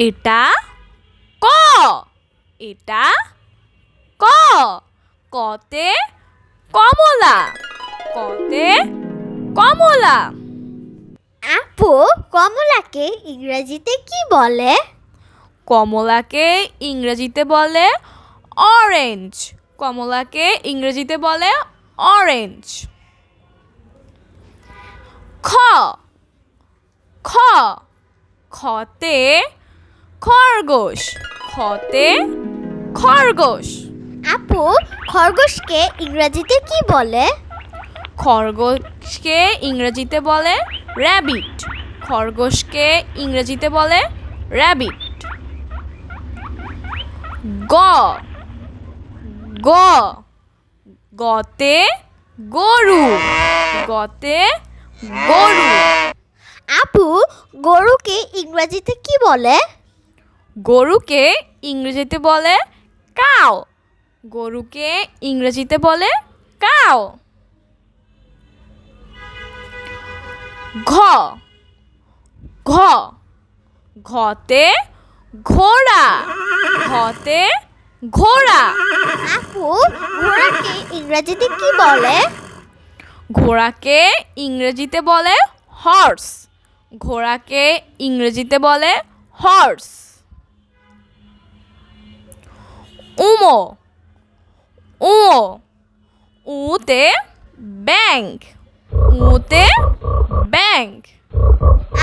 এটা ক। এটা ক। কতে কমলা। কতে কমলা। আপু কমলাকে ইংরেজিতে কি বলে? কমলাকে ইংরেজিতে বলে অরেঞ্জ কমলাকে ইংরেজিতে বলে অরেঞ্জ খ। খ। খতে খরগোশ। খতে খরগোশ। আপু খরগোশকে ইংরেজিতে কি বলে? খরগোশকে ইংরেজিতে বলে র্যাবিট। খরগোশকে ইংরেজিতে বলে র্যাবিট। গ। গ। গতে গরু। গতে গরু। আপু গরুকে ইংরেজিতে কি বলে? গরুকে ইংরেজিতে বলে কাও। গরুকে ইংরেজিতে বলে কাও। ঘ। ঘ। ঘতে ঘোড়া। ঘতে ঘোড়া। আপু ঘোড়াকে ইংরেজিতে কি বলে? ঘোড়াকে ইংরেজিতে বলে হর্স। ঘোড়াকে ইংরেজিতে বলে হর্স। উমো উমো উতে ব্যাংক উতে ব্যাংক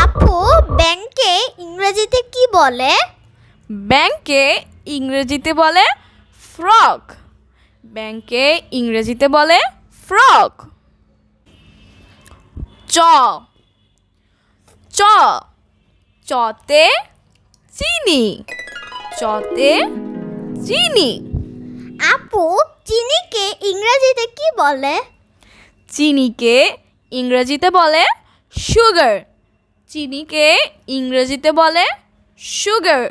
আপু ব্যাংকে ইংরেজিতে কি বলে? ব্যাংকে ইংরেজিতে বলে ফ্রক। ব্যাংকে ইংরেজিতে বলে ফ্রক। চ। চ। চতে চিনি। চতে চিনি? আপু চিনিকে ইংরেজিতে কি বলে? চিনিকে ইংরেজিতে বলে সুগার চিনিকে ইংরেজিতে বলে সুগার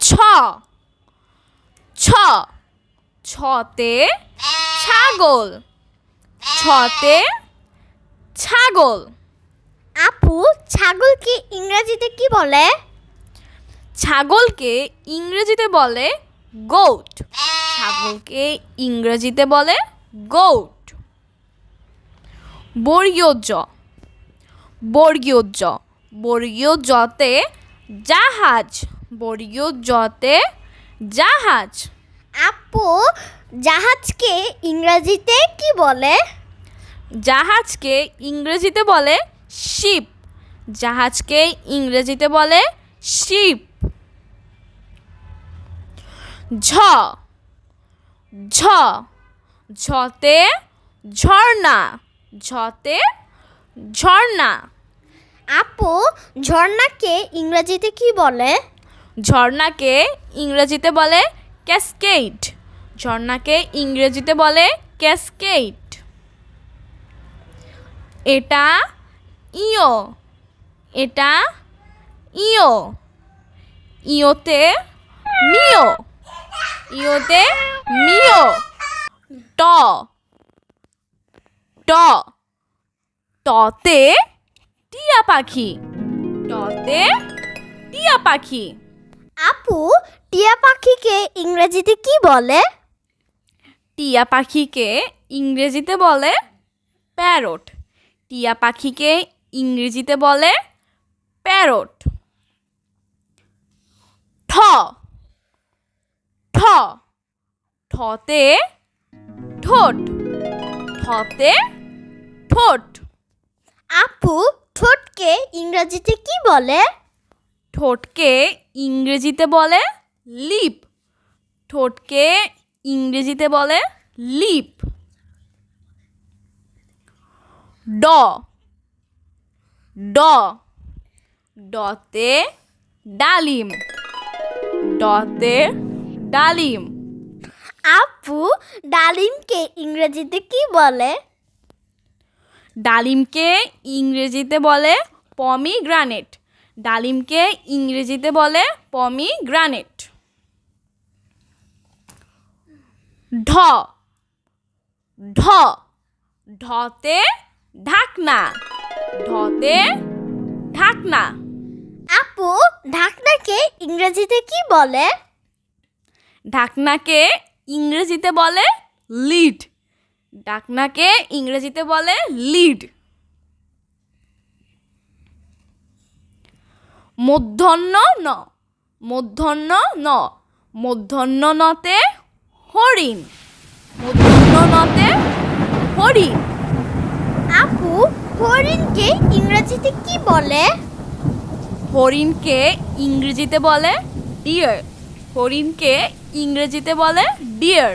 ছ। ছ। ছতে ছাগল। ছতে ছাগল। আপু ছাগলকে ইংরেজিতে কি বলে? ছাগলকে ইংরেজিতে বলে গোট ছাগলকে ইংরেজিতে বলে গোট বর্গীয় জ বর্গীয় জ বর্গীয় জতে জাহাজ। বর্গীয় জতে জাহাজ। আপু জাহাজকে ইংরেজিতে কি বলে? জাহাজকে ইংরেজিতে বলে শিপ জাহাজকে ইংরেজিতে বলে শিপ ঝ। ঝ। ঝতে ঝর্ণা। ঝতে ঝর্ণা। আপু ঝর্ণাকে ইংরেজিতে কি বলে? ঝর্ণাকে ইংরেজিতে বলে ক্যাসকেড। ঝর্ণাকে ইংরেজিতে বলে ক্যাসকেড। এটা ইও এটা ইও ইওতে মিও ইওতে মিও। ট। ট। টতে টিয়া পাখি। টতে টিয়া পাখি। আপু টিয়া পাখিকে ইংরেজিতে কি বলে? টিয়া পাখিকে ইংরেজিতে বলে প্যারট। টিয়া পাখিকে ইংরেজিতে বলে প্যারট। ঠ। ঠতে ঠোঁট। ঠতে ঠোঁট। আপু ঠোঁটকে ইংরেজিতে কি বলে? ঠোঁটকে ইংরেজিতে বলে লিপ। ঠোঁটকে ইংরেজিতে বলে লিপ। ড। ড। ডতে ডালিম। ডতে ডালিম। আপু ডালিমকে ইংরেজিতে কি বলে? ডালিমকে ইংরেজিতে বলে পমি গ্রানেট ডালিমকে ইংরেজিতে বলে পমি গ্রানেট ঢ। ঢ। ঢতে ঢাকনা। ঢতে ঢাকনা। আপু ঢাকনাকে ইংরেজিতে কি বলে? ঢাকনাকে ইংরেজিতে বলে লিড। ডাকনাকে ইংরেজিতে বলে লিড। মধ্যাহ্ন ন। মধ্যাহ্ন ন। মধ্যাহ্ন নতে হরিণ। মধ্যাহ্ন নতে হরিণ। আপু হরিণকে ইংরেজিতে কি বলে? হরিণকে ইংরেজিতে বলে ডিয়ার। হরিণকে ইংরেজিতে বলে ডিয়ার